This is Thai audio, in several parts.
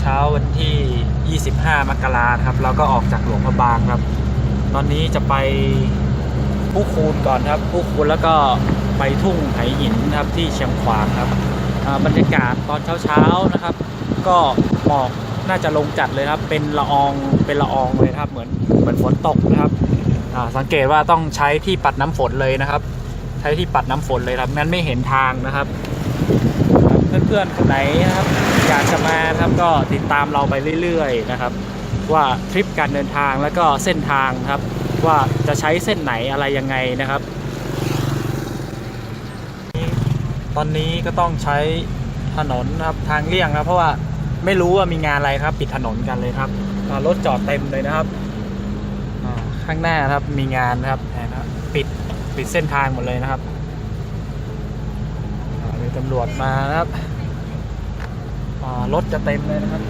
เช้าวันที่ 25 มกราครับ เราก็ออกจากหลวงพระบางครับ ตอนนี้จะไปผู้คูนก่อนครับ ผู้คูนแล้วก็ไปทุ่งไหหินครับที่เชียงขวางครับบรรยากาศตอนเช้าๆนะครับ ก็หมอกน่าจะลงจัดเลยครับ เป็นละอองเป็นละอองเลยครับ เหมือนเหมือนฝนตกนะครับสังเกตว่าต้องใช้ที่ปัดน้ำฝนเลยนะครับ ใช้ที่ปัดน้ำฝนเลยครับงั้นไม่เห็นทางนะครับ เพื่อนๆคนไหนนะครับ อยากจะมาครับก็ติดตามเราไปเรื่อยๆนะครับ ว่าทริปการเดินทางแล้วก็เส้นทางครับ ว่าจะใช้เส้นไหนอะไรยังไงนะครับ ตอนนี้ก็ต้องใช้ถนนครับทางเลี่ยงครับ เพราะว่าไม่รู้ว่ามีงานอะไรครับ ปิดถนนกันเลยครับรถจอดเต็มเลยนะครับข้างหน้าครับมีงานนะครับแนะครับปิดปิดเส้นทางหมดเลยนะครับมีตำรวจมานะครับ รถจะเต็มเลยนะครับ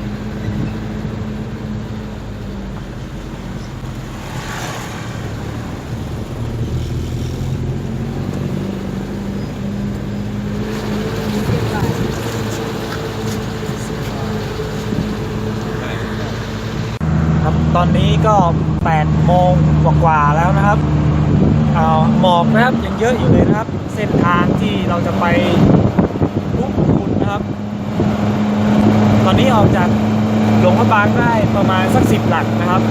ครับตอนนี้ก็8โมงกว่าๆแล้วนะครับอ่าหมอกนะครับยังเยอะอยู่เลยนะครับ เส้นทางที่เราจะไปลุกคูนนะครับ ต ออกจากหลวงพระบางได้ประมาณสักสิบหลักนะครับ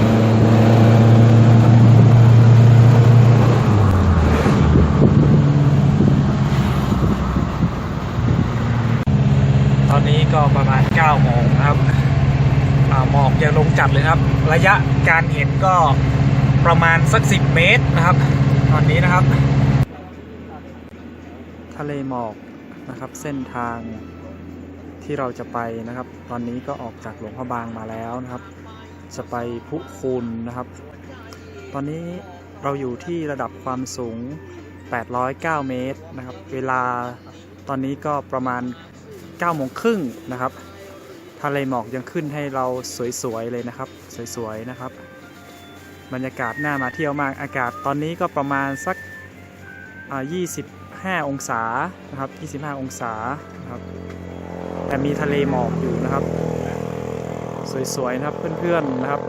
ตอนนี้ก็ประมาณ9โมงครับหมอกยังลงจัดเลยครับ ระยะการเห็นก็ประมาณสัก 10 เมตรนะครับ ตอนนี้นะครับ ทะเลหมอกนะครับเส้นทาง ที่เราจะไปนะครับ ตอนนี้ก็ออกจากหลวงพระบางมาแล้วนะครับ จะไปพุคูนนะครับ ตอนนี้เราอยู่ที่ระดับความสูง 809 เมตรนะครับ เวลาตอนนี้ก็ประมาณ9โมงครึ่งนะครับ ทะเลหมอกยังขึ้นให้เราสวยๆเลยนะครับ สวยๆนะครับ บรรยากาศน่ามาเที่ยวมาก อากาศตอนนี้ก็ประมาณสัก 25 องศานะครับ 25 องศานะครับ แต่มีทะเลหมอกอยู่นะครับ สวยๆนะครับเพื่อนๆนะครับ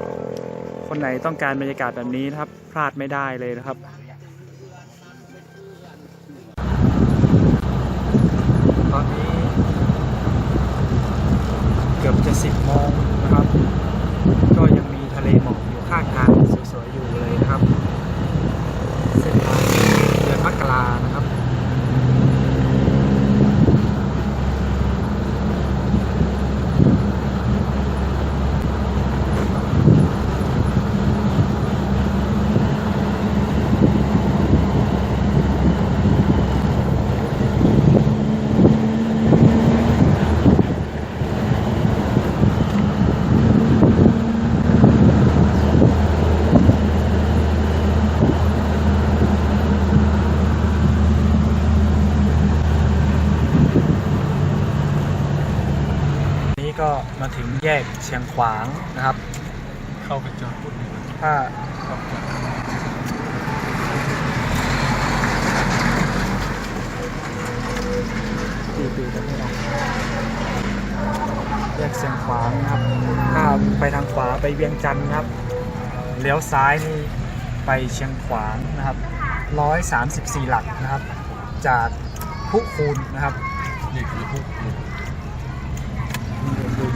คนไหนต้องการบรรยากาศแบบนี้นะครับ พลาดไม่ได้เลยนะครับตอนนี้ เกือบจะสิบโมงนะครับ ก็ยังมีทะเลหมอกอยู่ข้างทางสวยๆอยู่เลยนะครับ เส้นทางเดือนมกรานะครับ นี้ก็มา ถึงแยกเชียงขวางนะครับ เข้าไปจอดพูดหนึ่งถ้าปีปีจะไม่ออกแยกเชียงขวางนะครับ ถ้าไปทางขวาไปเวียงจันทร์นะครับ เลี้ยวซ้ายนี่ไปเชียงขวางนะครับ134หลักนะครับ จากพุคูนนะครับนี่คือพูดนี่คือ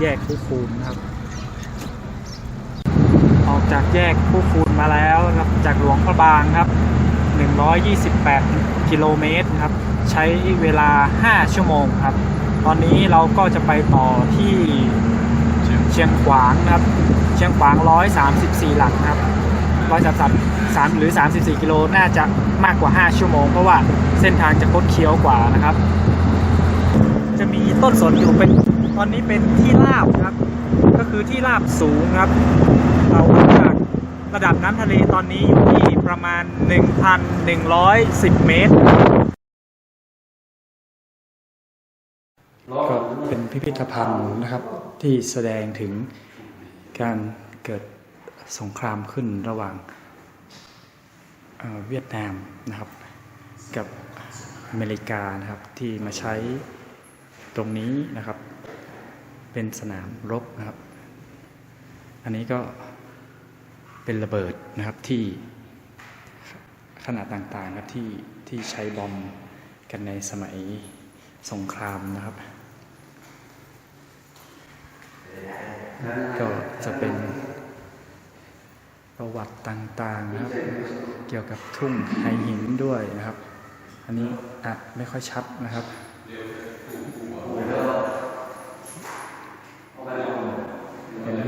แยกผู้คูณนครับ ออกจากแยกผู้คูณมาแล้วครับจากหลวงพระบางครับ 128 กิโลเมตรครับ ใช้เวลา 5 ชั่วโมงครับ ตอนนี้เราก็จะไปต่อที่เชียงขวางครับ เชียงขวาง 134 หลักครับ133 3หรือ 34 กิโลน่าจะมากกว่า 5 ชั่วโมง เพราะว่าเส้นทางจะคดเคี้ยวกว่านะครับ จะมีต้นสนอยู่เป็น ตอนนี้เป็นที่ราบครับ ก็คือที่ราบสูงครับ เราวัดจากระดับน้ำทะเลตอนนี้อยู่ที่ประมาณ 1,110 เมตรก็เป็นพิพิธภัณฑ์นะครับที่แสดงถึงการเกิดสงครามขึ้นระหว่างเอ่อเวียดนามนะครับ กับอเมริกานะครับที่มาใช้ตรงนี้นะครับ เป็นสนามรบนะครับ อันนี้ก็เป็นระเบิดนะครับที่ขนาดต่างๆครับที่ที่ใช้บอมกันในสมัยสงครามนะครับ ก็จะเป็นประวัติต่างๆนะครับ เกี่ยวกับทุ่งไฮหินด้วยนะครับ อันนี้อาจไม่ค่อยชัดนะครับ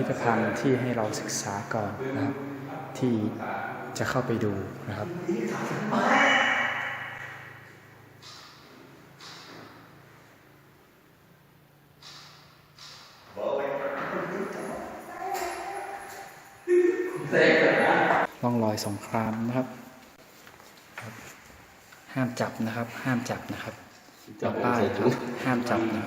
เป็นพิพิธภัณฑ์ที่ให้เราศึกษาก่อนนะครับที่จะเข้าไปดูนะครับ ร่องรอยสงครามนะครับครับ ห้ามจับนะครับ ห้ามจับนะครับจับป้ายครับห้ามจับนะ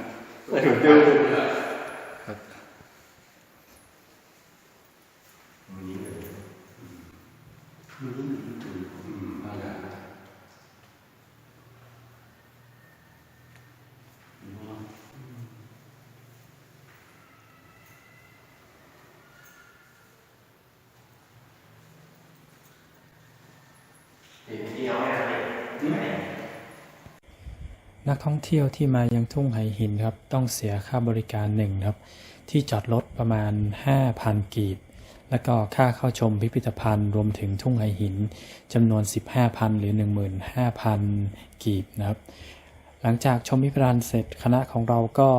นักท่องเที่ยวที่มายังทุ่งไหหินครับ ต้องเสียค่าบริการหนึ่งครับ ที่จอดรถประมาณ 5,000 กีบ แล้วก็ค่าเข้าชมพิพิธภัณฑ์รวมถึงทุ่งไหหินจำนวน 15,000 หรือ 15,000 กีบนะครับ หลังจากชมพิพิธภัณฑ์เสร็จคณะของเราก็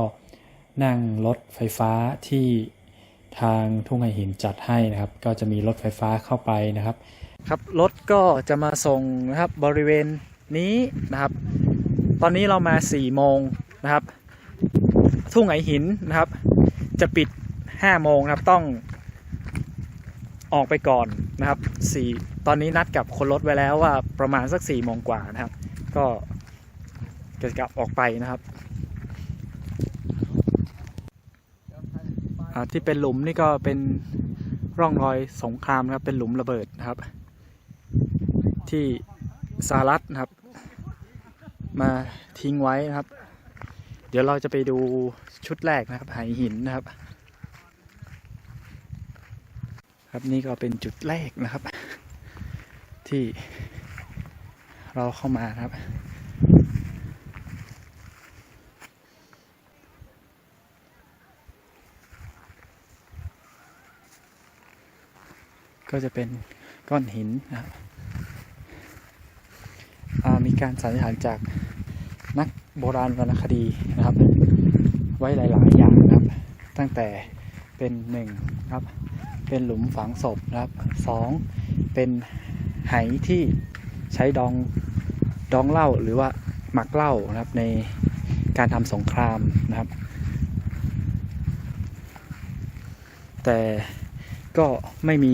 นั่งรถไฟฟ้าที่ทางทุ่งไหหินจัดให้นะครับ ก็จะมีรถไฟฟ้าเข้าไปนะครับ ครับรถก็จะมาส่งนะครับบริเวณ นี้นะครับ ตอนนี้เรามา4ี่โมงนะครับ ทุ่งไหหินนะครับ จะปิด5้าโมงนะครับต้องออกไปก่อนนะครับสี่ตอนนี้นัดกับคนรถไว้แล้วว่าประมาณสัก4ี่โมงกว่านะครับ ก็จะกลับออกไปนะครับที่เป็นหลุมนี่ก็เป็นร่องรอยสงครามนะครับ เป็นหลุมระเบิดนะครับ ที่สหรัฐนะครับ มาทิ้งไว้นะครับ เดี๋ยวเราจะไปดูชุดแรกนะครับไหหินนะครับ ครับนี่ก็เป็นจุดแรกนะครับ ที่เราเข้ามานะครับก็จะเป็นก้อนหินนะครับมีการสันนิษฐานจาก นักโบราณวรรณคดีนะครับ ไว้หลาย ๆ อย่างนะครับ ตั้งแต่เป็นหนึ่งครับ เป็นหลุมฝังศพนะครับสองเป็นไหที่ใช้ดองดองเหล้าหรือว่าหมักเหล้านะครับในการทำสงครามนะครับ แต่ก็ไม่มี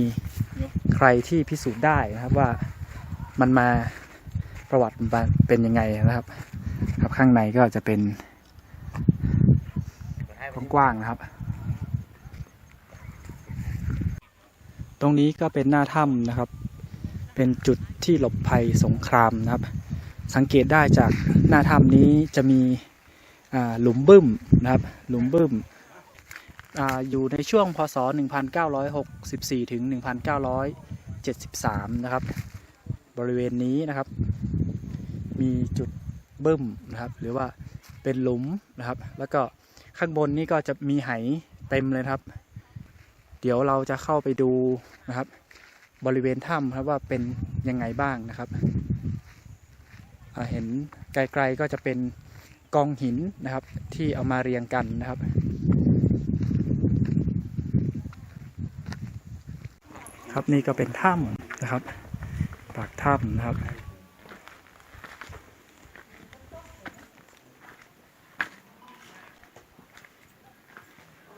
ใครที่พิสูจน์ได้นะครับว่ามันมาประวัติมันเป็นยังไงนะครับครับ ข้างในก็จะเป็นกว้างๆนะครับ ตรงนี้ก็เป็นหน้าถ้ำนะครับ เป็นจุดที่หลบภัยสงครามนะครับ สังเกตได้จากหน้าถ้ำนี้จะมีหลุมบึ้มนะครับ หลุมบึ้มออยู่ในช่วงพศ 1964 ถึง 1973 นะครับ บริเวณนี้นะครับ มีจุด บึ้มนะครับ หรือว่าเป็นหลุมนะครับ แล้วก็ข้างบนนี้ก็จะมีไหเต็มเลยครับ เดี๋ยวเราจะเข้าไปดูนะครับ บริเวณถ้ำครับว่าเป็นยังไงบ้างนะครับเห็นไกลๆก็จะเป็นกองหินนะครับ ที่เอามาเรียงกันนะครับครับนี่ก็เป็นถ้ำนะครับ ปากถ้ำนะครับ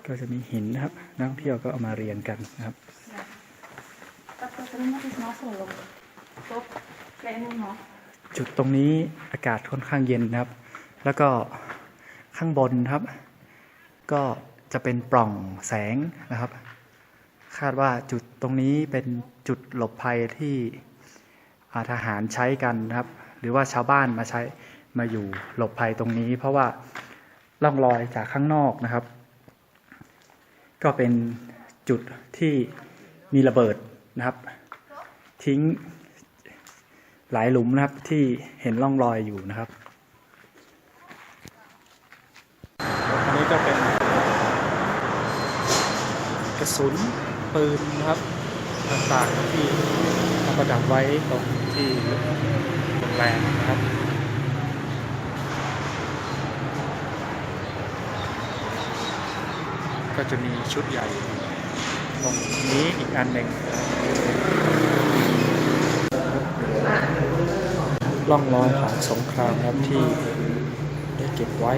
ก็จะมีหินนะครับ นักท่องเที่ยวก็เอามาเรียงกันนะครับ Tapi terima kasih mas solo. Top kayak ini no. จุดตรงนี้อากาศค่อนข้างเย็นนะครับ แล้วก็ข้างบนนะครับ ก็จะเป็นปล่องแสงนะครับ คาดว่าจุดตรงนี้เป็นจุดหลบภัยที่อ่าทหารใช้กันนะครับ หรือว่าชาวบ้านมาใช้มาอยู่หลบภัยตรงนี้ เพราะว่าล่องรอยจากข้างนอกนะครับ ก็เป็นจุดที่มีระเบิดนะครับ ทิ้งหลายหลุมนะครับที่เห็นร่องรอยอยู่นะครับอันนี้ก็เป็นกระสุนปืนนะครับต่างๆที่เอาประดับไว้ตรงที่โรงแรมนะครับ ก็จะมีชุดใหญ่ตรงนี้อีกอันหนึ่งร่องรอยของสงครามครับที่ได้เก็บไว้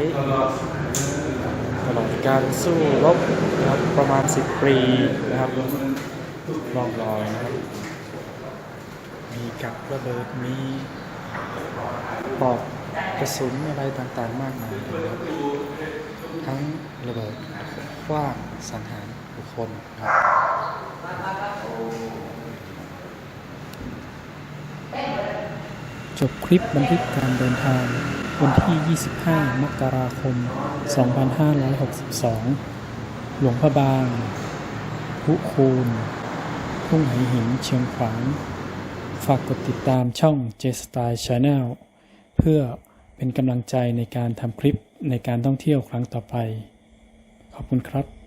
ตลอดการสู้รบนะครับประมาณ 10 ปีนะครับร่องรอยนะครับมีกับระเบิดมีปอกกระสุนอะไรต่างๆมากมายนะครับทั้งระเบิด ขว้างสังหารบุคคลครับจบคลิปบันทึกการเดินทางวันที่ 25 มกราคม 2562 หลวงพระบางพุคูนทุ่งไหหินเชียงขวาง ฝากกดติดตามช่อง J Style Channel เพื่อเป็นกำลังใจในการทำคลิปในการท่องเที่ยวครั้งต่อไป ขอบคุณครับ